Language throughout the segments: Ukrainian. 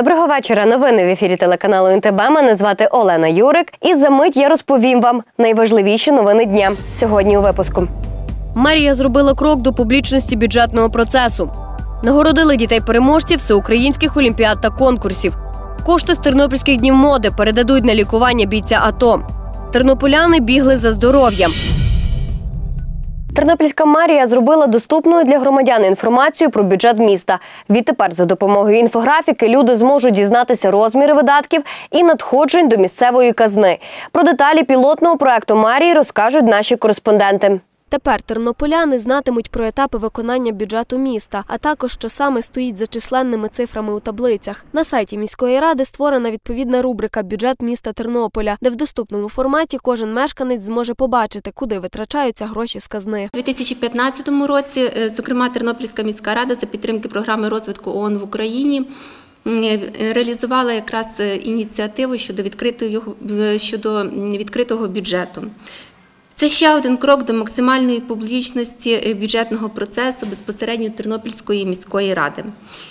Доброго вечора. Новини в ефірі телеканалу НТБ. Мене звати Олена Юрик. І за мить я розповім вам найважливіші новини дня сьогодні у випуску. Мерія зробила крок до публічності бюджетного процесу. Нагородили дітей переможців всеукраїнських олімпіад та конкурсів. Кошти з тернопільських днів моди передадуть на лікування бійця АТО. Тернополяни бігли за здоров'ям. Тернопільська мерія зробила доступною для громадян інформацію про бюджет міста. Відтепер за допомогою інфографіки люди зможуть дізнатися розміри видатків і надходжень до місцевої казни. Про деталі пілотного проекту мерії розкажуть наші кореспонденти. Тепер тернополяни знатимуть про етапи виконання бюджету міста, а також що саме стоїть за численними цифрами у таблицях. На сайті міської ради створена відповідна рубрика Бюджет міста Тернополя, де в доступному форматі кожен мешканець зможе побачити, куди витрачаються гроші з казни. У 2015 році, е, зокрема, Тернопільська міська рада за підтримки програми розвитку ООН в Україні. е, Реалізувала якраз е, ініціативу щодо відкритого, щодо відкритого бюджету. Це ще один крок до максимальної публічності е, бюджетного процесу безпосередньо Тернопільської міської ради.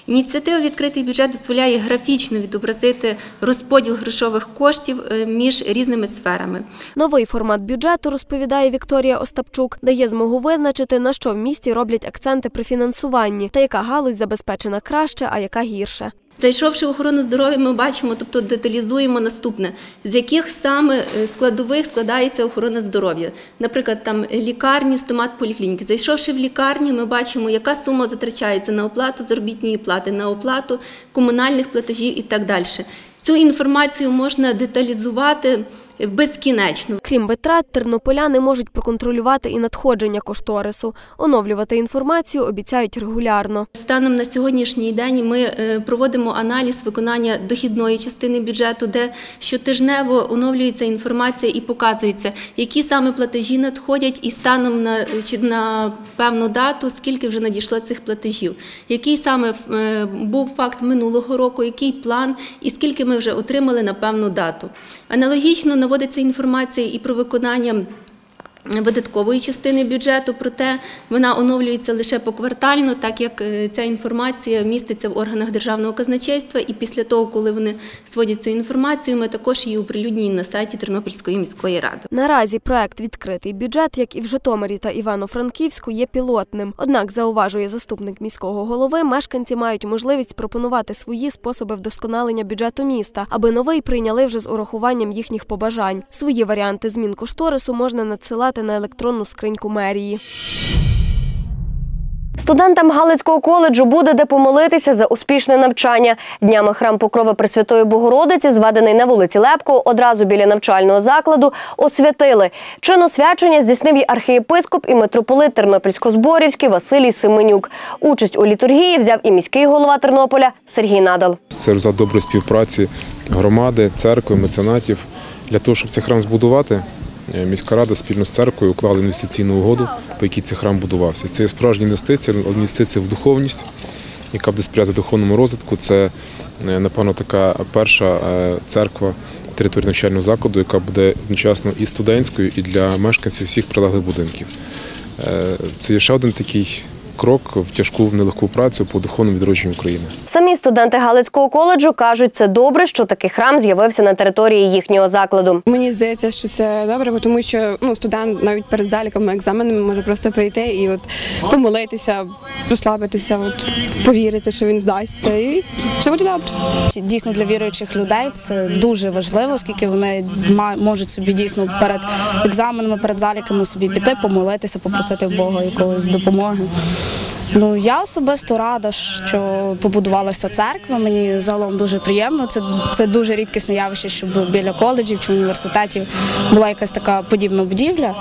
Ініціатива Відкритий бюджет дозволяє графічно відобразити розподіл грошових коштів е, між різними сферами. Новий формат бюджету, розповідає Вікторія Остапчук, дає змогу визначити, на що в місті роблять акценти при фінансуванні та яка галузь забезпечена краще, а яка гірше. Зайшовши в охорону здоров'я, ми бачимо, тобто деталізуємо наступне, з яких саме е, складових складається охорона здоров'я. Наприклад, там лікарні, стомат, поліклініки. Зайшовши в лікарні, ми бачимо, яка сума затрачається на оплату заробітної плати, на оплату комунальних платежів і так далі. Цю інформацію можна деталізувати безкінечно. Крім витрат, тернополяни можуть проконтролювати і надходження кошторису. Оновлювати інформацію обіцяють регулярно. Станом на сьогоднішній день ми е, проводимо аналіз виконання дохідної частини бюджету, де щотижнево оновлюється інформація і показується, які саме платежі надходять, і станом на, чи на певну дату, скільки вже надійшло цих платежів, який саме е, був факт минулого року, який план і скільки ми вже отримали на певну дату. Аналогічно наводиться інформація і про виконання видаткової частини бюджету, проте вона оновлюється лише поквартально, так як е, ця інформація міститься в органах державного казначейства. І після того, коли вони сводять цю інформацію, ми також її оприлюднюємо на сайті Тернопільської міської ради. Наразі проект Відкритий бюджет, як і в Житомирі та Івано-Франківську, є пілотним. Однак, зауважує заступник міського голови, мешканці мають можливість пропонувати свої способи вдосконалення бюджету міста, аби новий прийняли вже з урахуванням їхніх побажань. Свої варіанти змін кошторису можна надсилати на електронну скриньку мерії. Студентам Галицького коледжу буде де помолитися за успішне навчання. Днями храм Покрови Пресвятої Богородиці, зведений на вулиці Лепко, одразу біля навчального закладу, освятили. Чин освячення здійснив і архієпископ і митрополит Тернопільсько-Зборівський Василій Семенюк. Участь у літургії взяв і міський голова Тернополя Сергій Надал. Це результат доброї співпраці громади, церкви, меценатів. Для того, щоб цей храм збудувати, міська рада спільно з церквою уклали інвестиційну угоду, по якій цей храм будувався. Це є справжня інвестиція, в духовність, яка буде сприяти духовному розвитку. Це, е, напевно, така перша е, церква території навчального закладу, яка буде одночасно і студентською, і для мешканців всіх прилеглих будинків. Е, Це є ще один такий крок в тяжку нелегку працю по духовному відродженню України. Самі студенти Галицького коледжу кажуть, це добре, що такий храм з'явився на території їхнього закладу. Мені здається, що це добре, тому що ну, студент навіть перед заліками, екзаменами може просто прийти і от помолитися, розслабитися, от, повірити, що він здасться, і все буде добре. Дійсно для віруючих людей це дуже важливо, оскільки вони ма- можуть собі дійсно перед екзаменами, перед заліками собі піти, помолитися, попросити в Бога якогось допомоги. Ну я особисто рада, що побудувалася церква. Мені загалом дуже приємно. Це, це дуже рідкісне явище, щоб біля коледжів чи університетів була якась така подібна будівля.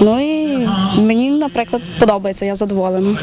Ну і мені, наприклад, подобається, я задоволена.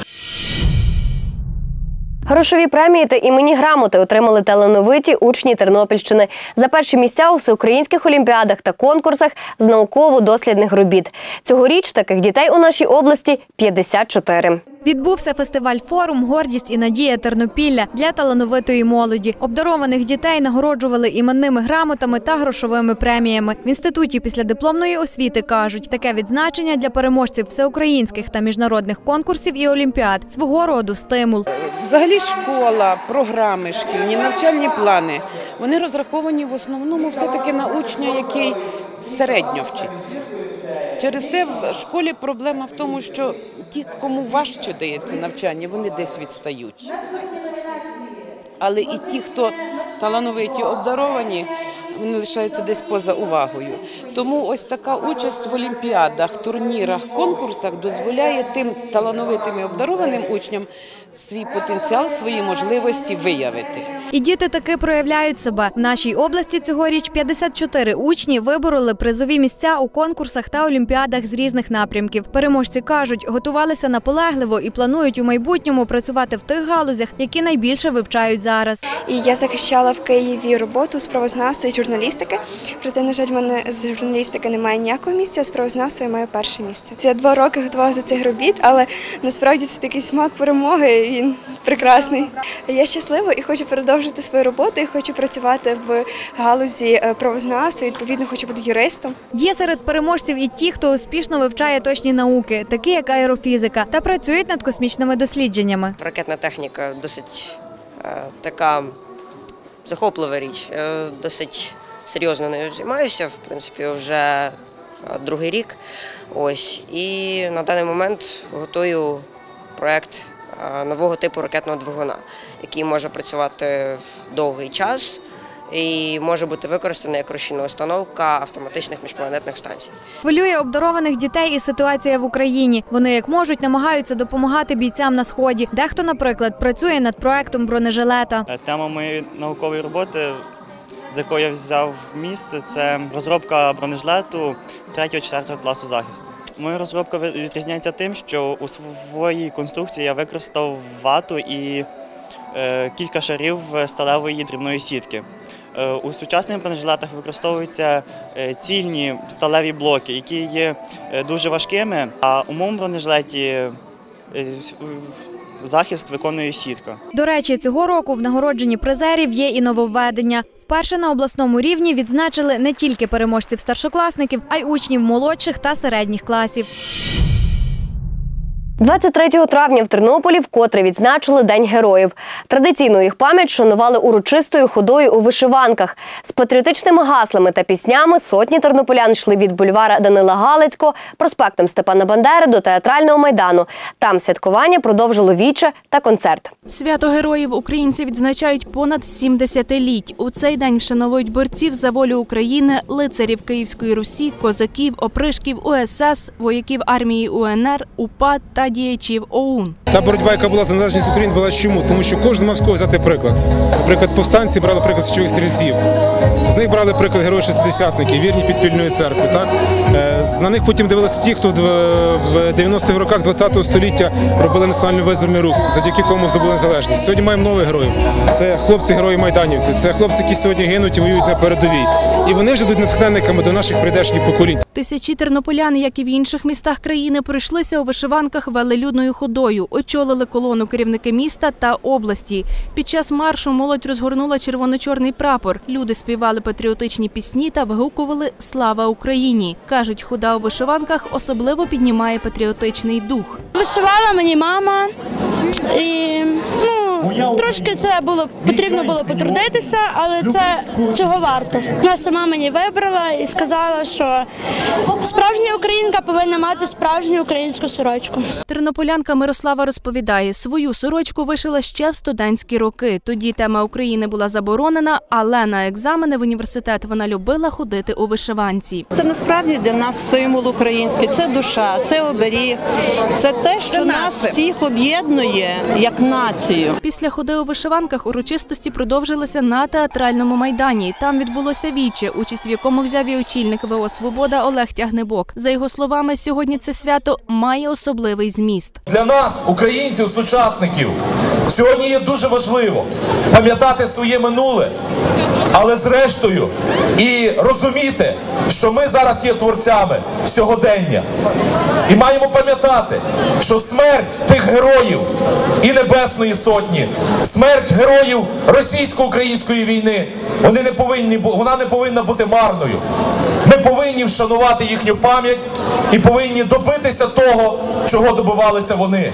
Грошові премії та імені грамоти отримали талановиті учні Тернопільщини за перші місця у всеукраїнських олімпіадах та конкурсах з науково-дослідних робіт. Цьогоріч таких дітей у нашій області 54. Відбувся фестиваль форум Гордість і надія Тернопілля для талановитої молоді. Обдарованих дітей нагороджували іменними грамотами та грошовими преміями. В інституті післядипломної освіти кажуть, таке відзначення для переможців всеукраїнських та міжнародних конкурсів і олімпіад свого роду стимул. Взагалі школа, програми шкільні, навчальні плани, вони розраховані в основному все-таки на учня, який середньо вчиться. Через те в школі проблема в тому, що ті, кому важче дається навчання, вони десь відстають. Але і ті, хто талановиті, обдаровані, вони лишаються десь поза увагою. Тому ось така участь в олімпіадах, турнірах, конкурсах дозволяє тим талановитим і обдарованим учням свій потенціал, свої можливості виявити. І діти таки проявляють себе. В нашій області цьогоріч 54 учні вибороли призові місця у конкурсах та олімпіадах з різних напрямків. Переможці кажуть, готувалися наполегливо і планують у майбутньому працювати в тих галузях, які найбільше вивчають зараз. І я захищала в Києві роботу з правознавства і журналістики. Проте, на жаль, в мене з журналістики немає ніякого місця, а з правознавства я маю перше місце. Я два роки готувалася до цих робіт, але насправді це такий смак перемоги. Він прекрасний. Я щаслива і хочу продовжити свою роботу. і Хочу працювати в галузі е, правознавства. Відповідно, хочу бути юристом. Є серед переможців і ті, хто успішно вивчає точні науки, такі як аерофізика, та працюють над космічними дослідженнями. Ракетна техніка досить е, така захоплива річ. Я досить серйозно нею займаюся, в принципі, вже е, другий рік. Ось. І на даний момент готую проєкт е, нового типу ракетного двигуна, який може працювати в довгий час і може бути використаний як розчинна установка автоматичних міжпланетних станцій. Хвилює обдарованих дітей і ситуація в Україні. Вони як можуть намагаються допомагати бійцям на сході. Дехто, наприклад, працює над проектом бронежилета. Е, Тема моєї наукової роботи, з якої я взяв місце, це розробка бронежилету 3-4 класу захисту. Моя розробка відрізняється тим, що у своїй конструкції я використав вату і е, кілька шарів сталевої дрібної сітки. Е, У сучасних бронежилетах використовуються е, цільні сталеві блоки, які є дуже важкими, а у моєму бронежилеті захист виконує сітка. До речі, цього року в нагородженні призерів є і нововведення. Вперше на обласному рівні відзначили не тільки переможців старшокласників, а й учнів молодших та середніх класів. 23 травня в Тернополі вкотре відзначили День героїв. Традиційно їх пам'ять шанували урочистою ходою у вишиванках. З патріотичними гаслами та піснями сотні тернополян йшли від бульвара Данила Галицького, проспектом Степана Бандери до театрального майдану. Там святкування продовжило віче та концерт. Свято героїв українці відзначають понад 70 літь. У цей день вшановують борців за волю України, лицарів Київської Русі, козаків, опришків УСС, вояків армії УНР, УПА та діячів ОУН. Та боротьба, яка була за незалежність України, була чому? Тому що кожен мав з кого взяти приклад. Наприклад, повстанці брали приклад січових стрільців. З них брали приклад героїв шестидесятників, вірні підпільної церкви. Так? Е, На них потім дивилися ті, хто в 90-х роках ХХ століття робили національно визвольний рух, завдяки кому здобули незалежність. Сьогодні маємо нових героїв. Це хлопці-герої майданівці, це хлопці, які сьогодні гинуть і воюють на передовій. І вони ж йдуть натхненниками до наших прийдешніх поколінь. Тисячі тернополян, як і в інших містах країни, пройшлися у вишиванках велелюдною ходою, очолили колону керівники міста та області. Під час маршу молодь розгорнула червоно-чорний прапор. Люди співали патріотичні пісні та вигукували Слава Україні. кажуть, хода у вишиванках особливо піднімає патріотичний дух. Вишивала мені мама, і ну трошки це було потрібно було потрудитися, але це цього варто. Вона сама мені вибрала і сказала, що справжня українка повинна мати справжню українську сорочку. Тернополянка Мирослава розповідає, свою сорочку вишила ще в студентські роки. Тоді тема України була заборонена, але на екзамени в університет вона любила ходити у вишиванці. Це насправді для нас символ український, це душа, це оберіг, це те, що нас всіх об'єднує як націю. Після ходи у вишиванках урочистості продовжилися на театральному майдані. Там відбулося віче, участь в якому взяв і очільник ВО Свобода Олег Тягнебок. За його словами, сьогодні це свято має особливий зміст. Для нас, українців, сучасників, сьогодні є дуже важливо пам'ятати своє минуле, але зрештою і розуміти, що ми зараз є творцями сьогодення. І маємо пам'ятати, що смерть тих героїв і Небесної Сотні, смерть героїв російсько-української війни, вони не повинні, вона не повинна бути марною. Ми повинні вшанувати їхню пам'ять і повинні добитися того, чого добивалися вони.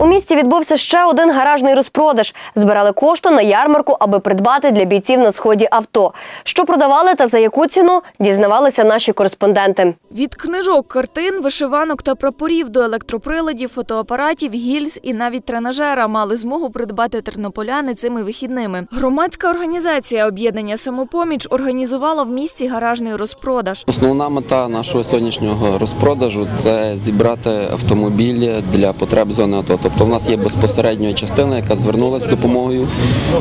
У місті відбувся ще один гаражний розпродаж. Збирали кошти на ярмарку, аби придбати для бійців на сході авто. Що продавали та за яку ціну дізнавалися наші кореспонденти. Від книжок, картин, вишиванок та прапорів до електроприладів, фотоапаратів, гільз і навіть тренажера мали змогу придбати тернополяни цими вихідними. Громадська організація об'єднання самопоміч організувала в місті гаражний розпродаж. Основна мета нашого сьогоднішнього розпродажу це зібрати автомобілі для потреб зони АТО. Тобто в нас є безпосередньо частина, яка звернулася з допомогою,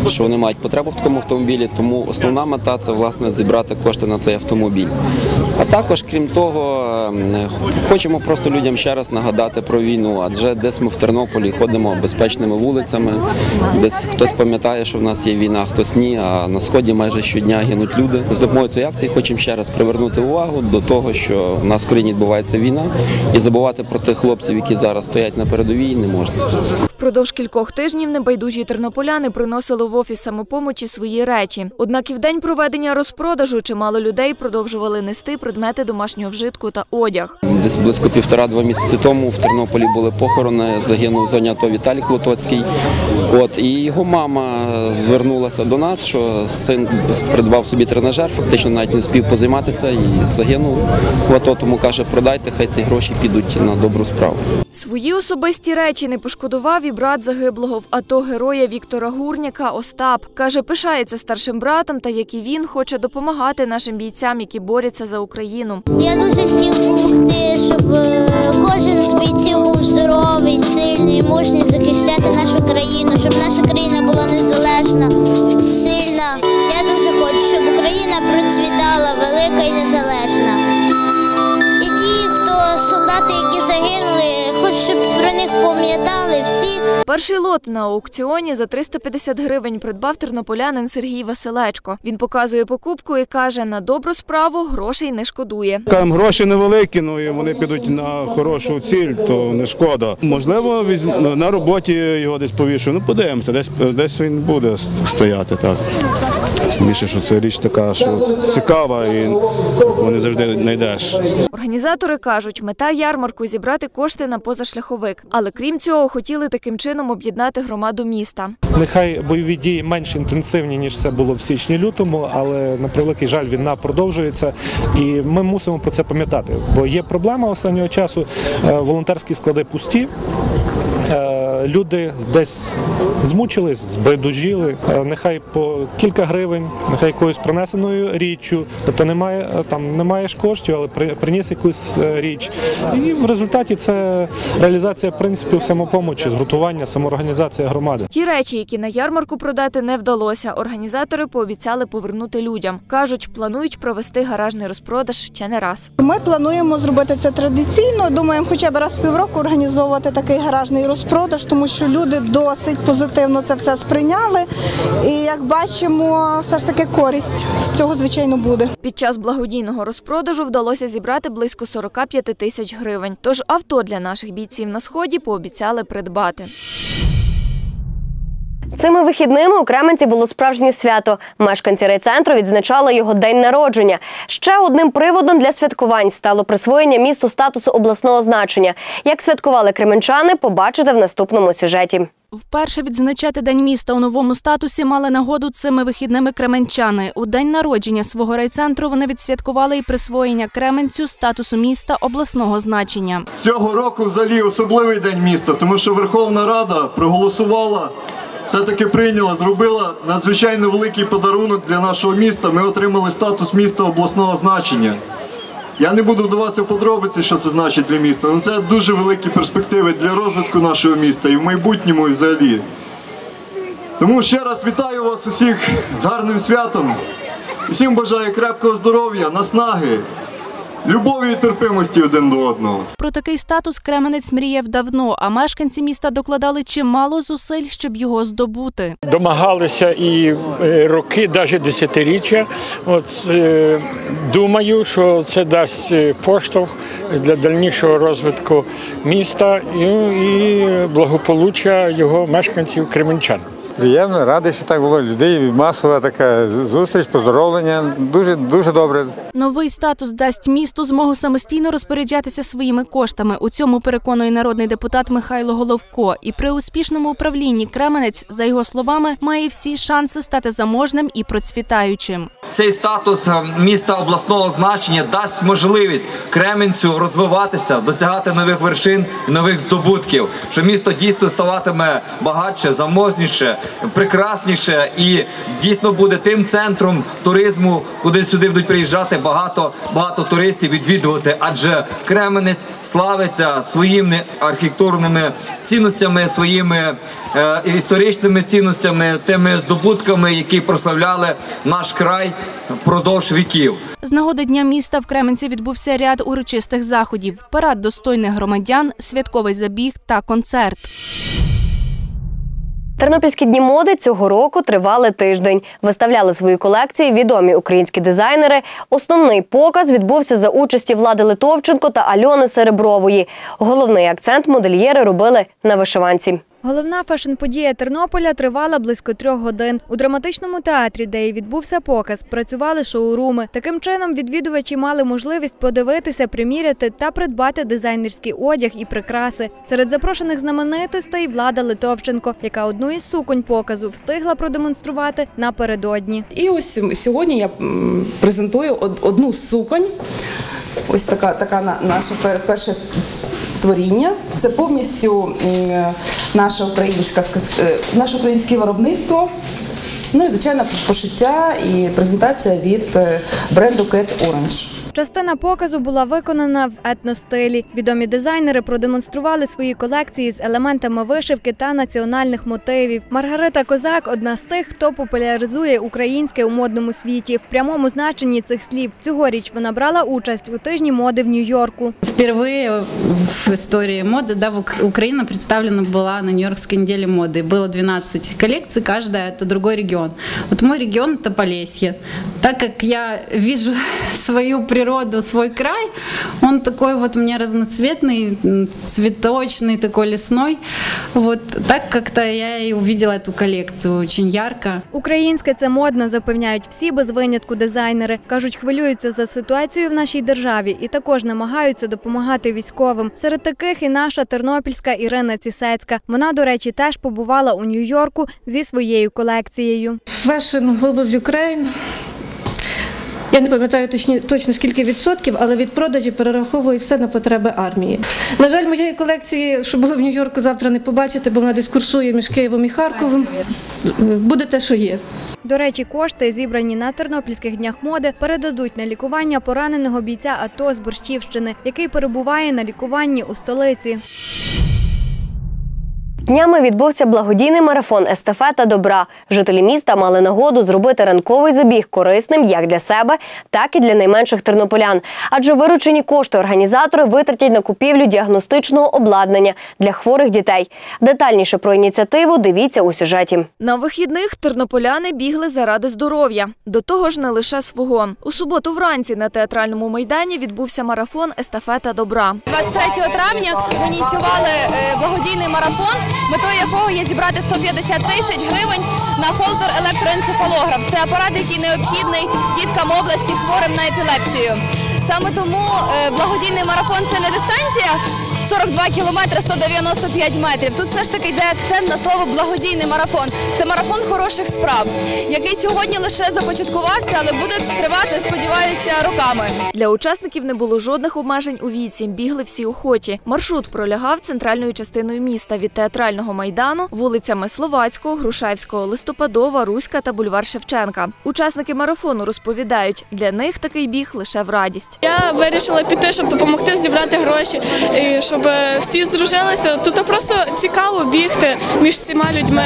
що вони мають потребу в такому автомобілі. Тому основна мета це власне зібрати кошти на цей автомобіль. А також, крім того, ем, хочемо просто людям ще раз нагадати про війну, адже десь ми в Тернополі ходимо безпечними вулицями, десь хтось пам'ятає, що в нас є війна, хтось ні. А на сході майже щодня гинуть люди. З допомогою цієї акції хочемо ще раз привернути увагу до того, що в нас в країні відбувається війна, і забувати про тих хлопців, які зараз стоять на передовій, не можна. to, że przez Впродовж кількох тижнів небайдужі тернополяни приносили в офіс самопомочі свої речі. Однак і в день проведення розпродажу чимало людей продовжували нести предмети домашнього вжитку та одяг. Десь близько півтора-два місяці тому в Тернополі були похорони. Загинув в зоні АТО Віталій Клотоцький. От і його мама звернулася до нас, що син придбав собі тренажер, фактично навіть не встиг позайматися і загинув в АТО. Тому каже, продайте, хай ці гроші підуть на добру справу. Свої особисті речі не пошкодував і брат загиблого в АТО героя Віктора Гурняка Остап. Каже, пишається старшим братом та як і він хоче допомагати нашим бійцям, які борються за Україну. Я дуже хотів допомогти, щоб е, кожен з бійців був здоровий, сильний, мужній захищати нашу країну, щоб наша країна була незалежна, сильна. Я дуже хочу, щоб Україна процвітала, велика і незалежна. Пам'ятали всі. Перший лот на аукціоні за 350 гривень придбав тернополянин Сергій Василечко. Він показує покупку і каже, на добру справу грошей не шкодує. Там гроші невеликі, ну і вони підуть на хорошу ціль, то не шкода. Можливо, візьм- на роботі його десь повішу. Ну подивимося, десь десь він буде стояти так. Тим більше, що це річ така, що цікава і вони завжди знайдеш. Організатори кажуть, мета ярмарку зібрати кошти на позашляховик. Але крім цього, хотіли таким чином об'єднати громаду міста. Нехай бойові дії менш інтенсивні ніж це було в січні-лютому, але на превеликий жаль, війна продовжується, і ми мусимо про це пам'ятати. Бо є проблема останнього часу. е, Волонтерські склади пусті. Люди десь змучились, збайдужіли. Е, Нехай по кілька гривень, нехай якоюсь принесеною річчю. Тобто немає е, там не маєш коштів, але при- приніс якусь е, річ. І в результаті це реалізація принципів самопомочі, згуртування, самоорганізація громади. Ті речі, які на ярмарку продати не вдалося, організатори пообіцяли повернути людям. кажуть, планують провести гаражний розпродаж ще не раз. Ми плануємо зробити це традиційно. Думаємо, хоча б раз в півроку організовувати такий гаражний розпродаж, тому що люди досить позитивно це все сприйняли. І як бачимо, все ж таки користь з цього звичайно буде. Під час благодійного розпродажу вдалося зібрати близько 45 тисяч гривень. Тож авто для наших бійців на сході пообіцяли придбати. Цими вихідними у Кременці було справжнє свято. Мешканці райцентру відзначали його день народження. Ще одним приводом для святкувань стало присвоєння місту статусу обласного значення. Як святкували кременчани, побачите в наступному сюжеті. Вперше відзначати День міста у новому статусі мали нагоду цими вихідними кременчани. У день народження свого райцентру вони відсвяткували і присвоєння Кременцю статусу міста обласного значення. Цього року взагалі особливий день міста, тому що Верховна Рада проголосувала, все-таки прийняла, зробила надзвичайно великий подарунок для нашого міста. Ми отримали статус міста обласного значення. Я не буду вдаватися в подробиці, що це значить для міста, але це дуже великі перспективи для розвитку нашого міста і в майбутньому і взагалі. Тому ще раз вітаю вас усіх з гарним святом. Всім бажаю крепкого здоров'я, наснаги, любові і терпимості один до одного. Про такий статус Кременець мріяв давно, а мешканці міста докладали чимало зусиль, щоб його здобути. домагалися і е, роки, навіть десятиріччя. От е, думаю, що це дасть е, поштовх для дальнішого розвитку міста і, і благополуччя його мешканців кременчан. Приємно, радий, що так було. Людей масова така зустріч, поздоровлення. Дуже дуже добре. Новий статус дасть місту змогу самостійно розпоряджатися своїми коштами. У цьому переконує народний депутат Михайло Головко. І при успішному управлінні Кременець, за його словами, має всі шанси стати заможним і процвітаючим. Цей статус е, міста обласного значення дасть можливість Кременцю розвиватися, досягати нових вершин і нових здобутків. Що місто дійсно ставатиме багатше, заможніше, прекрасніше і дійсно буде тим центром туризму, куди сюди будуть приїжджати багато багато туристів відвідувати. Адже Кременець славиться своїми архітектурними цінностями, своїми е, історичними цінностями, тими здобутками, які прославляли наш край впродовж віків. З нагоди дня міста в Кременці відбувся ряд урочистих заходів: парад достойних громадян, святковий забіг та концерт. Тернопільські дні моди цього року тривали тиждень. Виставляли свої колекції відомі українські дизайнери. Основний показ відбувся за участі Влади Литовченко та Альони Серебрової. Головний акцент модельєри робили на вишиванці. Головна фешн-подія Тернополя тривала близько трьох годин. У драматичному театрі, де і відбувся показ, працювали шоуруми. Таким чином відвідувачі мали можливість подивитися, приміряти та придбати дизайнерський одяг і прикраси. Серед запрошених знаменитостей Влада Литовченко, яка одну із суконь показу встигла продемонструвати напередодні. І ось сьогодні я презентую од- одну суконь. Ось така, така на- наше пер- перше творіння. Це повністю наше наша українська сказ- е, наше українське виробництво. Ну і звичайно пошиття і презентація від е, бренду Cat Orange. Частина показу була виконана в етностилі. Відомі дизайнери продемонстрували свої колекції з елементами вишивки та національних мотивів. Маргарита Козак одна з тих, хто популяризує українське у модному світі. В прямому значенні цих слів цьогоріч вона брала участь у тижні моди в Нью-Йорку. Впервые в истории моды да, в Ук- Украина представлена была на Нью-Йоркской неделе моды. Было 12 коллекций, каждая это другой регион. Вот мой регион это Полесье. Так как я вижу свою природу, свой край, он такой вот мне разноцветный, м, цветочный, такой лесной. Вот так как-то я и увидела эту коллекцию очень ярко. Українське це модно, запевняють всі без винятку дизайнери. кажуть, хвилюються за ситуацію в нашій державі і також намагаються допомагати військовим. Серед таких і наша тернопільська Ірина Цісецька. Вона, до речі, теж побувала у Нью-Йорку зі своєю колекцією. Fashion Global Ukraine. Я не пам'ятаю точні, точно скільки відсотків, але від продажі перераховую все на потреби армії. На жаль, моєї колекції, що було в Нью-Йорку, завтра не побачите, бо вона десь курсує між Києвом і Харковом. Буде те, що є. До речі, кошти, зібрані на тернопільських днях моди, передадуть на лікування пораненого бійця АТО з Борщівщини, який перебуває на лікуванні у столиці. Днями відбувся благодійний марафон естафета добра. Жителі міста мали нагоду зробити ранковий забіг корисним як для себе, так і для найменших тернополян. Адже виручені кошти організатори витратять на купівлю діагностичного обладнання для хворих дітей. Детальніше про ініціативу дивіться у сюжеті. На вихідних тернополяни бігли заради здоров'я. До того ж, не лише свого. У суботу вранці на театральному майдані відбувся марафон естафета добра. 23 травня ми ініціювали е, благодійний марафон, метою якого є зібрати 150 тисяч гривень на холдер електроенцефалограф. Це апарат, який необхідний діткам області хворим на епілепсію. Саме тому е, благодійний марафон це не дистанція 42 кілометри 195 метрів. Тут все ж таки йде акцент на слово благодійний марафон. Це марафон хороших справ, який сьогодні лише започаткувався, але буде тривати, сподіваюся, роками. Для учасників не було жодних обмежень у віці. Бігли всі охочі. Маршрут пролягав центральною частиною міста від театрального майдану, вулицями Словацького, Грушевського, Листопадова, Руська та бульвар Шевченка. Учасники марафону розповідають, для них такий біг лише в радість. Я вирішила піти, щоб допомогти зібрати гроші, і щоб всі здружилися. Тут просто цікаво бігти між всіма людьми.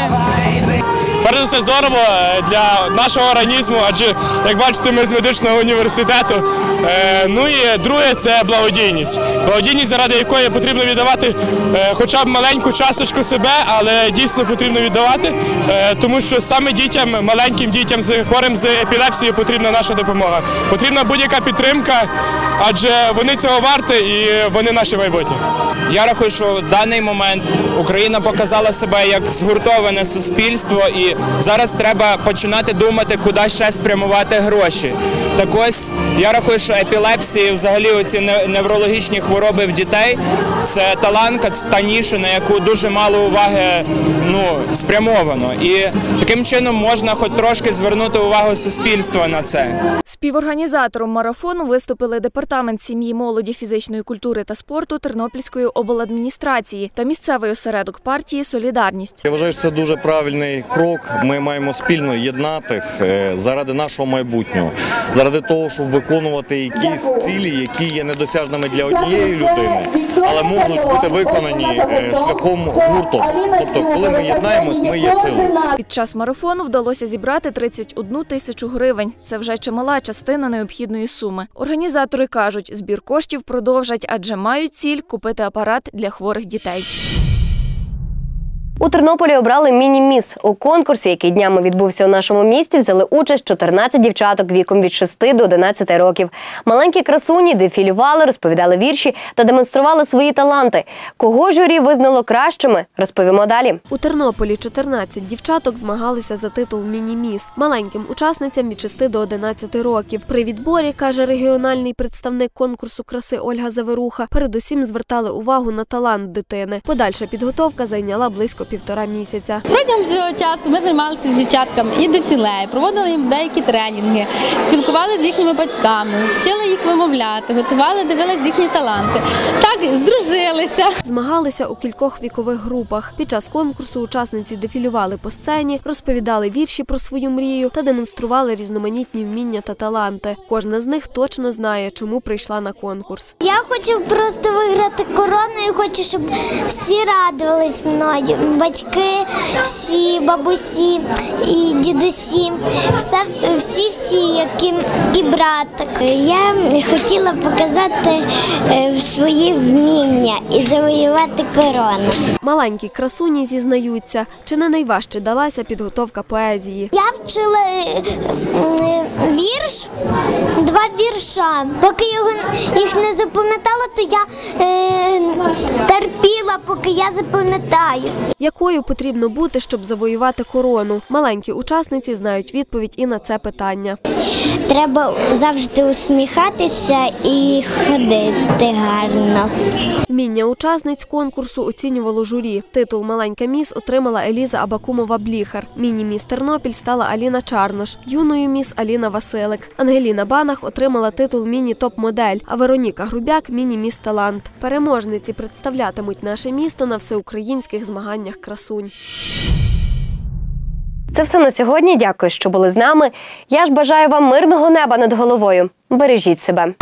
перш за здорово е, для нашого організму, адже як бачите, ми з медичного університету. Е, Ну і друге це благодійність. Благодійність, заради якої потрібно віддавати е, хоча б маленьку часточку себе, але дійсно потрібно віддавати, е, тому що саме дітям, маленьким дітям з хворим з епілепсією потрібна наша допомога. Потрібна будь-яка підтримка, адже вони цього варті і вони наше майбутнє. Я рахую, що в даний момент Україна показала себе як згуртоване суспільство, і зараз треба починати думати, куди ще спрямувати гроші. Так ось я рахую, що епілепсії, взагалі, оці не- неврологічні хвороби в дітей, це таланка, це та ніша, на яку дуже мало уваги ну, спрямовано. І таким чином можна хоч трошки звернути увагу суспільства на це. Співорганізатором марафону виступили департамент сім'ї, молоді, фізичної культури та спорту Тернопільської обладміністрації та місцевий осередок партії Солідарність. Я вважаю, що це дуже правильний крок. Ми маємо спільно єднатись е, заради нашого майбутнього, заради того, щоб виконувати якісь цілі, які є недосяжними для однієї людини, але можуть бути виконані е, шляхом гурту. Тобто, коли ми єднаємось, ми є силою. Під час марафону вдалося зібрати 31 тисячу гривень. Це вже чимала частина необхідної суми. Організатори кажуть, збір коштів продовжать, адже мають ціль купити апарат для хворих дітей. У Тернополі обрали міні-міс. У конкурсі, який днями відбувся у нашому місті, взяли участь 14 дівчаток віком від 6 до 11 років. Маленькі красуні дефілювали, розповідали вірші та демонстрували свої таланти. Кого журі визнало кращими, розповімо далі. У Тернополі 14 дівчаток змагалися за титул Міні-міс. Маленьким учасницям від 6 до 11 років. При відборі, каже регіональний представник конкурсу краси Ольга Заверуха, передусім звертали увагу на талант дитини. Подальша підготовка зайняла близько півтора місяця. Протягом цього часу ми займалися з дівчатками і дефіле, проводили їм деякі тренінги, спілкувалися з їхніми батьками, вчили їх вимовляти, готували, дивилися їхні таланти. Так здружилися. Змагалися у кількох вікових групах. Під час конкурсу учасниці дефілювали по сцені, розповідали вірші про свою мрію та демонстрували різноманітні вміння та таланти. Кожна з них точно знає, чому прийшла на конкурс. Я хочу просто виграти корону і хочу, щоб всі радувались мною. Батьки, всі бабусі і дідусі, всі, всі, як і, і братик. Я хотіла показати е, свої вміння і завоювати корону. Маленькі красуні зізнаються, чи не найважче далася підготовка поезії. Я вчила е, е, вірш, два вірша. Поки його, їх не запам'ятала, то я терпіла, поки я запам'ятаю. Якою потрібно бути, щоб завоювати корону? Маленькі учасниці знають відповідь і на це питання. Треба завжди усміхатися і ходити гарно. Вміння учасниць конкурсу оцінювало журі. Титул Маленька міс отримала Еліза Абакумова Бліхар. Міні-міс Тернопіль стала Аліна Чарнош. Юною міс Аліна Василик. Ангеліна Банах отримала титул міні-топ-модель, а Вероніка Грубяк міні-міс Талант. Переможниці представлятимуть наше місто на всеукраїнських змаганнях красунь. Це все на сьогодні. Дякую, що були з нами. Я ж бажаю вам мирного неба над головою. Бережіть себе.